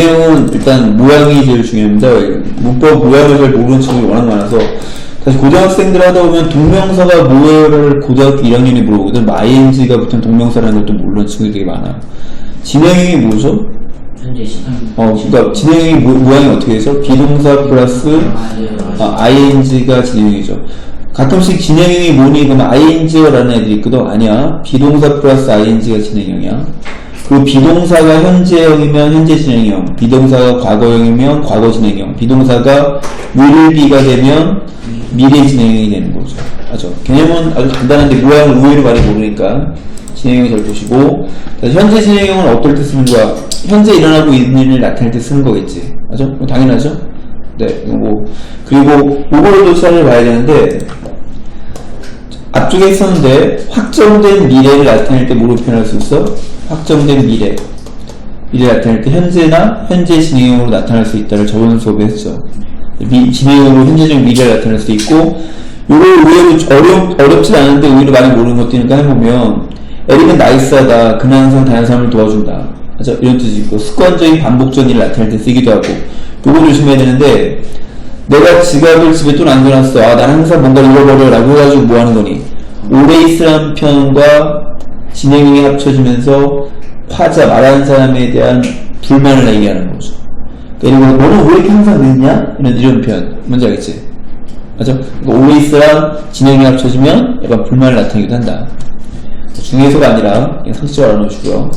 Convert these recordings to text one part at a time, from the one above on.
진행은 일단 모양이 제일 중요합니다. 문법 모양을 잘 모르는 친구들이 워낙 많아서 사실 고등학생들 하다 보면 동명사가 뭐예요를 고등학교 1학년이 물어보거든. 뭐 ing가 붙은 동명사라는 것도 모르는 친구들이 되게 많아. 진행이 뭐죠? 현재 시간. 어, 그러니까 진행이 모, 모양이 어떻게 되죠? 비동사 플러스 맞아요. 맞아요. 어, ing가 진행이죠. 가끔씩 진행형이 뭐니? 그러면 ing라는 애들이 있거든. 아니야. 비동사 플러스 ing가 진행형이야. 그 비동사가 현재형이면 현재 진행형, 비동사가 과거형이면 과거 진행형, 비동사가 will be가 되면 미래 진행형이 되는 거죠. 맞죠? 개념은 아주 간단한데 모양을 의외로 많이 모르니까 진행형 잘 보시고 현재 진행형은 어떨 때 쓰는 거야? 현재 일어나고 있는 일을 나타낼 때 쓰는 거겠지. 그거 당연하죠? 네, 뭐 그리고 요거를 잘 봐야 되는데 앞쪽에 있었는데 확정된 미래를 나타낼 때 뭐로 표현할 수 있어? 확정된 미래. 미래 나타낼 때 현재나 현재 진행형으로 나타날 수 있다를 저번 수업에 했죠. 미, 진행형으로 현재적 미래를 나타낼 수 있고 요거 의외로 어렵, 어렵지 않은데 의외로 많이 모르는 것들이니까 해보면 에릭은 나이스하다 그는 항상 다른 사람을 도와준다. 이런 뜻이 있고 습관적인 반복적인 일을 나타낼 때 쓰기도 하고 요거 조심해야 되는데 내가 지갑을 집에 또 남겨놨어. 아, 난 항상 뭔가를 잃어버려. 라고 해가지고 뭐 하는 거니? 있으란 편과 진행형이 합쳐지면서 화자, 말하는 사람에 대한 불만을 얘기하는 거죠. 그리고 너는 왜 이렇게 항상 늦냐? 이런, 이런 표현. 뭔지 알겠지? 맞죠? 그러니까 있으란 진행형이 합쳐지면 약간 불만을 나타내기도 한다. 중에서가 아니라 상식적으로 알아놓으시고요.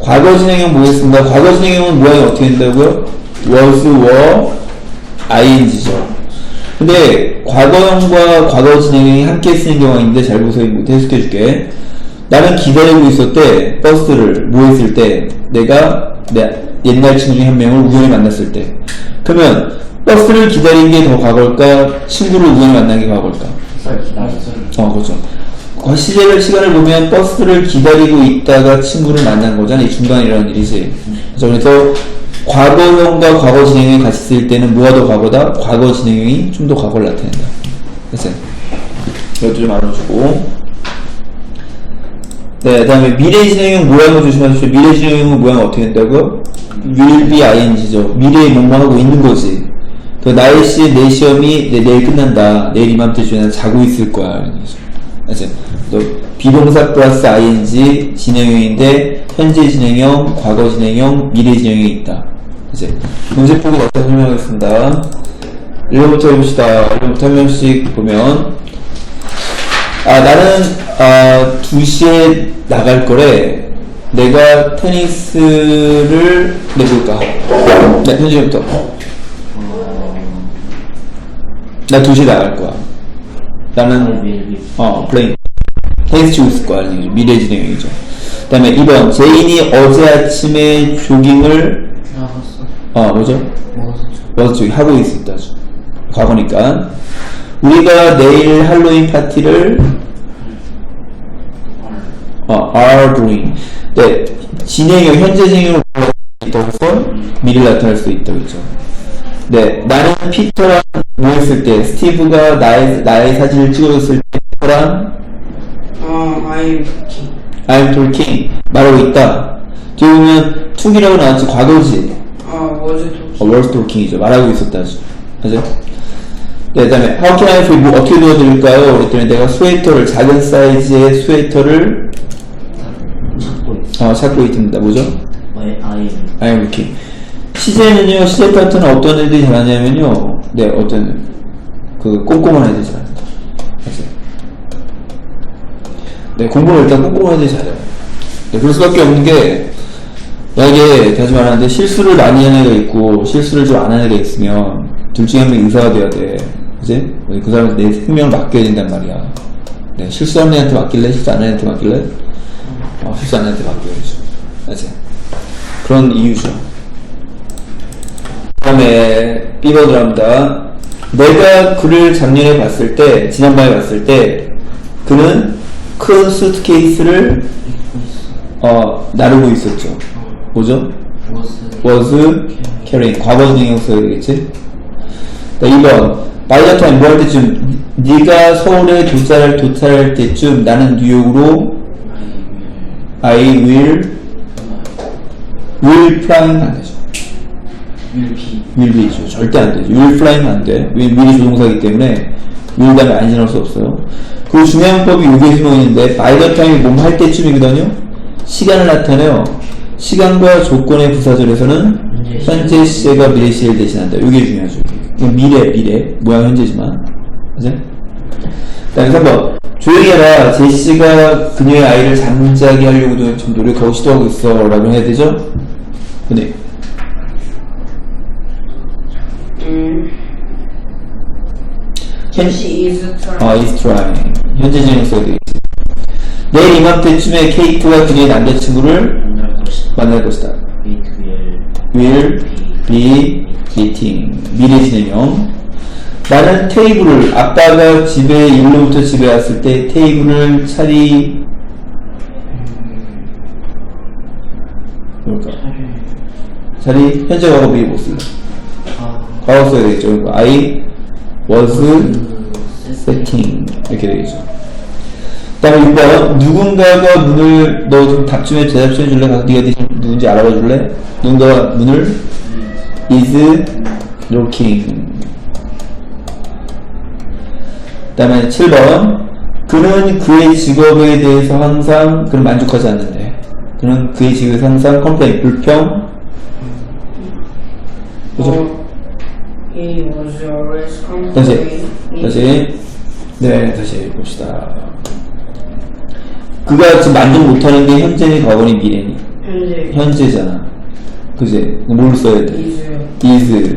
과거 진행형 보겠습니다. 과거 진행형은 모양이 어떻게 된다고요? was, were, ing죠. 근데 과거형과 과거 진행형이 함께 쓰는 경우가 있는데 잘 보세요. 이거 해석해줄게. 나는 기다리고 있었대. 버스를 뭐 했을 때 내가 내 옛날 친구 중에 한 명을 우연히 만났을 때. 그러면 버스를 기다린 게 더 과거일까? 친구를 우연히 만난 게 과거일까? 어, 그렇죠. 그 시제를 시간을 보면 버스를 기다리고 있다가 친구를 만난 거잖아. 이 중간이라는 일이지. 그래서 과거형과 과거 진행형이 같이 쓸 때는 뭐가 더 과거다? 과거 진행형이 좀 더 과거를 나타낸다. 됐어요. 이것도 좀 알아주고. 네, 그 다음에 미래 진행형 모양을 조심하십시오. 미래 진행형은 모양 어떻게 된다고요? will be ing죠. 미래에 뭐뭐하고 있는 거지. 그 나일씨 내 시험이 내, 내일 끝난다. 내일 이맘때쯤에 난 자고 있을 거야. 또 비동사 플러스 ing 진행형인데 현재 진행형, 과거 진행형, 미래 진행형이 있다. 이제 문제폭이 어떻게 설명하겠습니다. 1번부터 해봅시다. 1번부터 한 명씩 보면 아 나는 아 2시에 나갈 거래. 내가 테니스를 내볼까? 네, 현지부터. 나 2시에 나갈 거야. 나는. 어, 플레인. 테니스 치고 있을 거야. 미래 진행형이죠. 그 다음에 2번. 제인이 어제 아침에 조깅을. 어, 뭐죠? 저기 하고 있었다. 과거니까. 우리가 내일 할로윈 파티를, 어, are doing. 네, 진행형, 현재 진행으로 있다고 해서 미래를 나타낼 수 있다고 했죠. 네, 나는 피터랑 뭐 했을 때, 스티브가 나의, 나의 사진을 찍어줬을 때, 피터랑 어, I'm I'm talking 말하고 있다. 뒤에 보면 툭이라고 나왔지 과거지. 어, was 어, was talking이죠. 말하고 있었다. 그죠? 네, 그 다음에 how can I you? 뭐 어떻게 도와드릴까요? 그랬더니 내가 스웨터를 작은 사이즈의 스웨터를. 어, 찾고 있습니다. 뭐죠? 왜 아이? I'm looking. 시제는요, 시제 파트는 어떤 애들이 잘하냐면요, 네, 어떤 그 꼼꼼한 애들이 잘합니다. 맞아요. 네, 공부를 일단 애들이 잘해요. 네, 그럴 수밖에 없는 게, 만약에 다시 말하는데 실수를 많이 하는 애가 있고 실수를 좀 안 하는 애가 있으면 둘 중에 한 명이 의사가 돼야 돼. 그지? 그 사람한테 내 생명을 맡겨야 된단 말이야. 네, 실수하는 애한테 맡길래? 실수 안 하는 애한테 맡길래? 어, 실수 안 하는 애한테 맡겨야죠. 맞지? 그런 이유죠. 그 다음에 B번 들어갑니다. 내가 그를 작년에 봤을 때, 지난번에 봤을 때, 그는 큰 수트케이스를 어, 나르고 있었죠. 뭐죠? was carrying. 과거 진행형 써야 되겠지? 자, 2번. by the time, 뭐할 때쯤, 네가 서울에 도착할, 도착할 때쯤 나는 뉴욕으로 I will will flying 안 되죠. 율피 will be죠. 절대 안 되죠. will flying 안 돼. 왜 will이 조동사이기 때문에 will 다음에 안 지나올 수 없어요. 그 중요한 법이 요게 지명인데 by the time이 몸할 때쯤이거든요. 시간을 나타내요. 시간과 조건의 부사절에서는 현재 시제가 미래 시제를 대신한다. 이게 중요하죠. 미래, 미래. 모양 현재지만. 그죠? 다음에 3번. 조용히 해라. 제시가 그녀의 아이를 잠자게 하려고 좀 노력하고 시도하고 있어. 라고 해야 되죠? 근데, 음, 현, she is trying. 어, is trying. 현재 진행 써야 되겠지. 내일 이맘때쯤에 케이트가 그녀의 남자친구를 만날 것이다 will be meeting. 미래 진행형. 나는 테이블을, 아빠가 집에, 일로부터 집에 왔을 때 테이블을 차리, 뭘까? 차리, 현재 과거 미리 못. 아 과거 써야 되겠죠. 그러니까 I was 그 setting. 이렇게 되겠죠. 그 다음에 6번. 누군가가 문을, 너 좀 답좀 해, 대답 좀 해줄래? 가서 네가 대신 누군지 알아봐 줄래? 누군가가 문을 is looking. 그 다음에 7번. 그는 그의 직업에 대해서 항상 그는 만족하지 않는데. 그는 그의 직업에서 항상 컴플레인, 불평. 다시. 다시. 네, 다시 봅시다. 그가 지금 만족 못하는 게 현재니 과거니 미래니. 현재 현재잖아. 그지? 뭘 써야 돼? is is,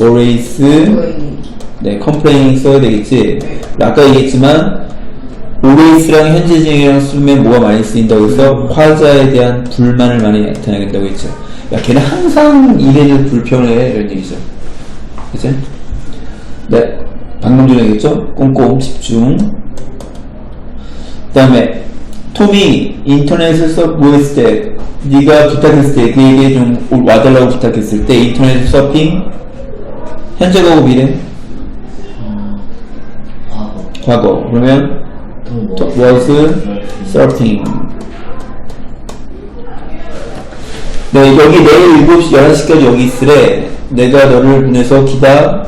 always always, complaining. 네, complaining 써야 되겠지. 네. 아까 얘기했지만, always랑 현재 진행이랑 쓰면 뭐가 많이 쓰인다고 해서 화자에 대한 불만을 많이 나타내게 된다고 했죠. 야, 걔는 항상 대해서 불편해. 이런 얘기죠. 그치? 네. 방금 전에 얘기했죠? 꼼꼼 집중. 그 다음에, 톰이 인터넷에서 뭐 했을 때, 네가 부탁했을 때, 그에게 좀 와달라고 부탁했을 때, 인터넷 서핑, 현재 가고 미래, 어, 과거 과거. 그러면, was surfing. 네, 여기 내일 7시, 11시까지 여기 있으래. 내가 너를 보내서 기다.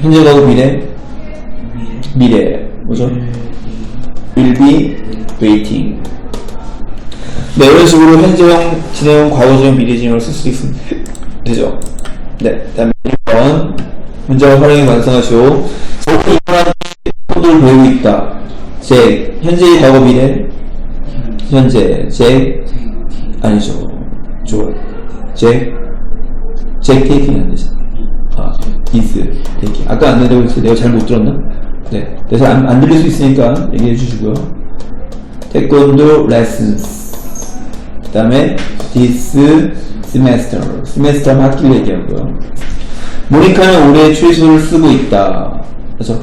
현재 가고 미래? 미래. 뭐죠? will be waiting. 네, 이런 식으로 현재형, 진행형, 과거형, 미래진행을 쓸 수 있으면 되죠. 네, 다음에 1번. 문장을 활용해 완성하시오. 저는 이만한 코드를 배우고 있다. 제, 현재, 과거, 미래? 현재, 제, 아니죠. 좋아. 제, 제 테이킹 안 되잖아. 아, is 테이킹. 아까 안 된다고 했어요. 내가 잘 못 들었나? 네. 그래서 안, 안 들릴 수 있으니까 얘기해 주시고요. 태권도 lessons. 그 다음에 this semester. semester 하면 학기를 얘기하고요. 모니카는 올해 최소를 쓰고 있다. 그래서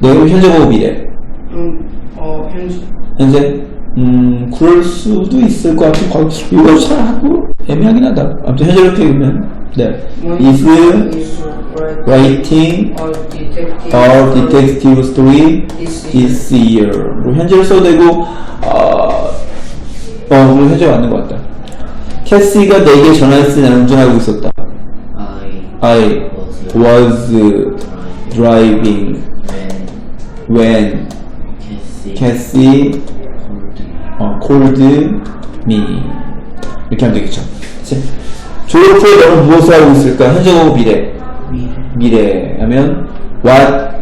내가 현재 보고 미래. 음, 어, 현재 현재 음 그럴 수도 있을 것 같은 거 이거 잘 하고 애매하긴 하다 아무튼 현재 이렇게 읽으면 네 is writing a detective story this year 뭐 현재를 써도 되고 어, 어 그리고 현재 맞는 것 같다 캐시가 내게 전화했을 때 나는 운전하고 있었다 I was driving when Cassie 어, called me 이렇게 하면 되겠죠. 졸업 후에 너는 무엇을 하고 있을까? 현재하고 미래. 미래 하면 what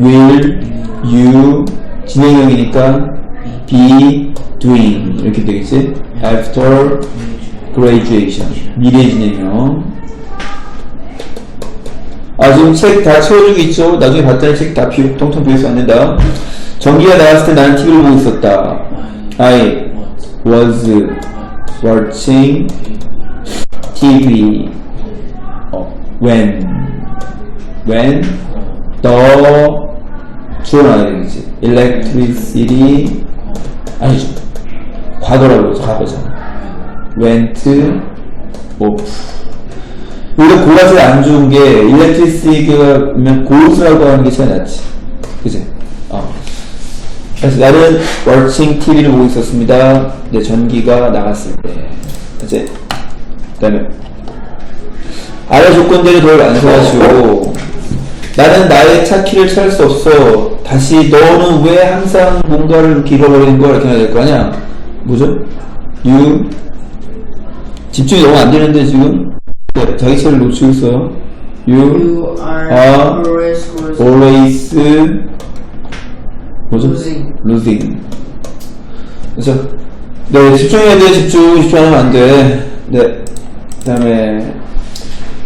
will you 진행형이니까 be doing 이렇게 되겠지? after graduation 미래 진행형 아 지금 책 다 채워주고 있죠? 나중에 봤더니 책 다 비우 통통 비워서 안 된다 전기가 나왔을 때 나는 TV를 보고 있었다 I was watching TV 어, when. When the 주어 나와야 되겠지. Electricity. 아니죠. 과거라고 해서 과거잖아. Went off 우리가 고라스 안 좋은 게 electricity면 고스라고 하는 게 제일 낫지. 그지? 어. 그래서 나는 watching TV를 보고 있었습니다. 내 전기가 나갔을 때. 이제 다음에 아래 조건대로 널 완성하시오. 나는 나의 차키를 찾을 수 없어. 다시 너는 왜 항상 뭔가를 잃어버리는 거야? 이렇게 해야 될 거 아니야? 뭐죠? you 집중이 너무 안 되는데 지금 네, 자기 차를 놓치고 있어요. you You are 아. always losing. always 뭐죠? Losing. losing. 그렇죠? 네, 집중해야 돼. 집중. 집중하면 안 돼. 네. 그 다음에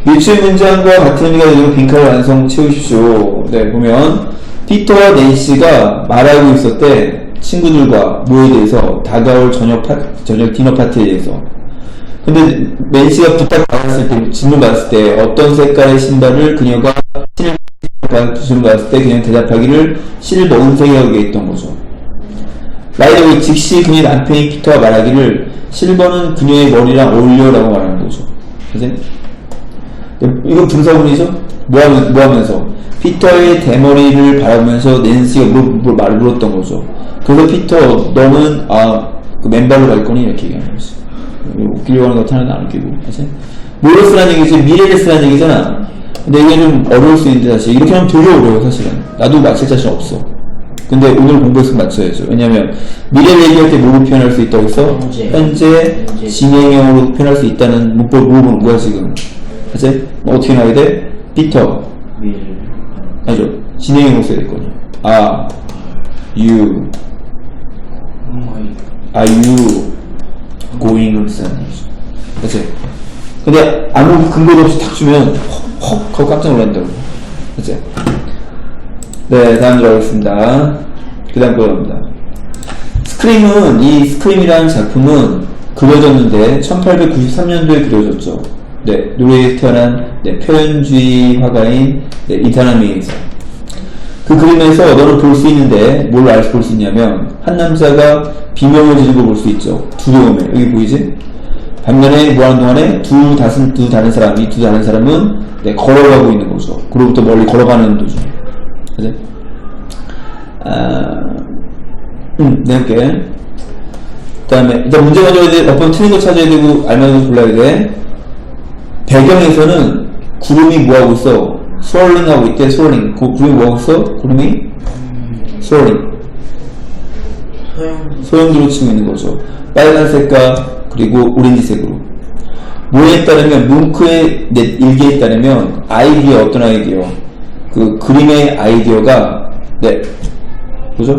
밀출 문장과 같은 의미가 되는 빈칸을 완성 채우십시오. 네, 보면 피터와 낸시가 말하고 있었대. 친구들과 뭐에 대해서 다가올 저녁 파, 저녁 디너 파티에 대해서. 근데 낸시가 부탁 받았을 때 질문 받았을 때 어떤 색깔의 신발을 그녀가 신을 질문 받았을 때 그냥 대답하기를 실버운색이라고 얘기했던 거죠. 라이더가 즉시 그녀의 남편이 피터와 말하기를 실버는 그녀의 머리랑 어울려라고 말하는 거죠. 그지? 이건 분사문이죠? 뭐, 하면, 뭐 하면서? 피터의 대머리를 바라보면서 낸시가 물, 물, 말을 물었던 거죠. 그래서 피터, 너는, 아, 그 맨발로 갈 거니? 이렇게 얘기하는 거지. 웃기려고 하는 것 하나는 안 웃기고. 그지? 쓰라는 얘기지? 미래를 쓰라는 얘기잖아. 근데 이게 좀 어려울 수 있는데 사실. 이렇게 하면 되게 어려워요, 사실은. 나도 맞힐 자신 없어. 근데 오늘 공부했으면 맞춰야죠. 왜냐면, 미래를 얘기할 때 뭐로 표현할 수 있다고 했어? 현재. 현재, 현재. 진행형으로 표현할 수 있다는 문법 물어보는 거야, 지금. 그치? 뭐 어떻게 나야 돼? 피터. 아니죠. 진행형으로 써야 될 거냐. are you, are you going으로 쓰는 거지. 그치? 근데 아무 근거도 없이 탁 주면 헉, 헉, 하고 깜짝 놀란다고. 그치? 네, 다음 들어가겠습니다. 그 다음 거랍니다. 스크림은, 이 스크림이라는 작품은 그려졌는데 1893년도에 그려졌죠. 네, 노르웨이에 태어난 네, 표현주의 화가인 네, 이타나미에서 그 그림에서 너는 볼 수 있는데 뭘 알수 볼 수 있냐면 한 남자가 비명을 지르는 걸볼수 있죠. 두려움에 여기 보이지? 반면에 뭐 하는 동안에 두 다른 두 다른 사람 이 두 다른 사람은 네, 걸어가고 있는 거죠. 그로부터 멀리 걸어가는 도중. 그지? 아, 음, 내볼게. 그 다음에, 일단 문제 가져야 돼. 몇번 틀린 거 찾아야 되고, 알맞은 거 골라야 돼. 배경에서는 구름이 뭐하고 있어? 스월링 하고 있대, 스월링. 구, 구름이 뭐하고 있어? 구름이? 스월링. 소용. 소형주로 치고 있는 거죠. 빨간색과 그리고 오렌지색으로. 뭐에 따르면, 뭉크의 내 일기에 따르면, 아이디어, 어떤 아이디어? 그 그림의 아이디어가, 네. 뭐죠?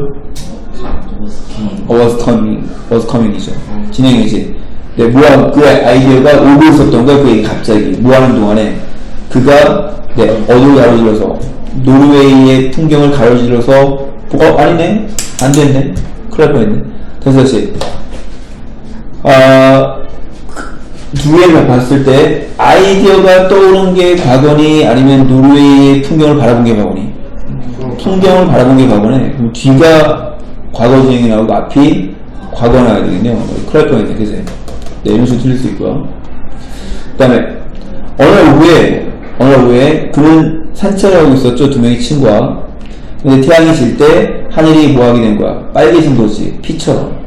coming이죠. 진행이지. 네, 뭐야, 그 아이디어가 오고 있었던 거야, 그게 갑자기. 뭐 하는 동안에. 그가, 네, 어디를 가로질러서, 노르웨이의 풍경을 가로질러서, 어, 아니네? 안 됐네? 큰일 날 뻔했네. 다시 다시. 아, 두 개를 봤을 때, 아이디어가 떠오른 게 과거니, 아니면 노르웨이의 풍경을 바라본 게 과거니? 풍경을 바라본 게 과거네. 그럼 뒤가 과거 진행이 나오고 앞이 과거 나야 되겠네요. 큰일 날 뻔했네, 그지? 네, 이런 식으로 틀릴 수 있고요. 그 다음에, 어느 날 오후에, 어느 날 오후에, 그는 산책을 하고 있었죠, 두 명의 친구와. 근데 태양이 질 때, 하늘이 뭐 하게 된 거야? 빨개진 거지, 피처럼.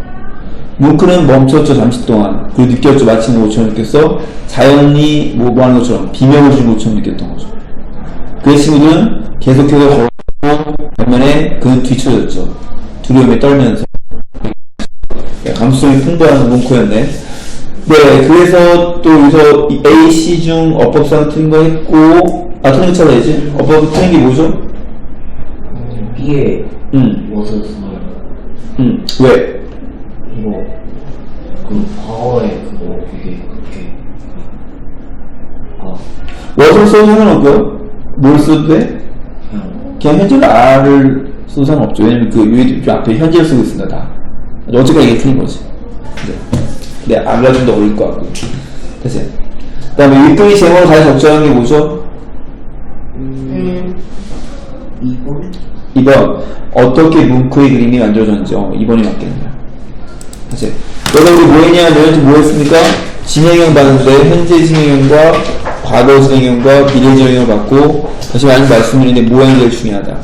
뭉크는 멈췄죠, 잠시 동안. 그리고 느꼈죠, 마치 뭐처럼 느꼈어? 자연이 뭐, 뭐 하는 것처럼, 비명을 지르는 것처럼 느꼈던 거죠. 그의 친구들은 계속해서 걸었고 반면에 그는 뒤쳐졌죠. 두려움에 떨면서. 네, 감수성이 풍부한 문코였네. 네, 그래서 또 여기서 이 A, C 중 어법상 틀린 거 했고, 아, 틀린 거 찾아야지. 어법 틀린 게 뭐죠? B에 음, was small 음, 왜? 이거 그 과거에 그거 이게 그렇게 아 워를 써도 상관없고요. 뭘 써도 돼? 그냥 그냥 현재를 R을 써도 상관없죠. 왜냐면 그 위에 좀 앞에 현재를 쓰고 있습니다, 다. 어쨌거나 이게 틀린 거지. 네, 네 R가 좀더 어울릴 것 같고. 됐어요. 그 다음에 윗분이 제목을 다시 적절한 게 뭐죠? 음, 이걸 2번. 어떻게 뭉크의 그림이 만들어졌는지. 어, 2번이 맞겠네요. 여기서 우리 뭐 했냐, 너희한테 뭐 했습니까? 진행형 봤는데, 현재 진행형과 과거 진행형과 미래 진행형을 봤고, 다시 많이 말씀드리는데, 뭐 하는 게 제일 중요하다.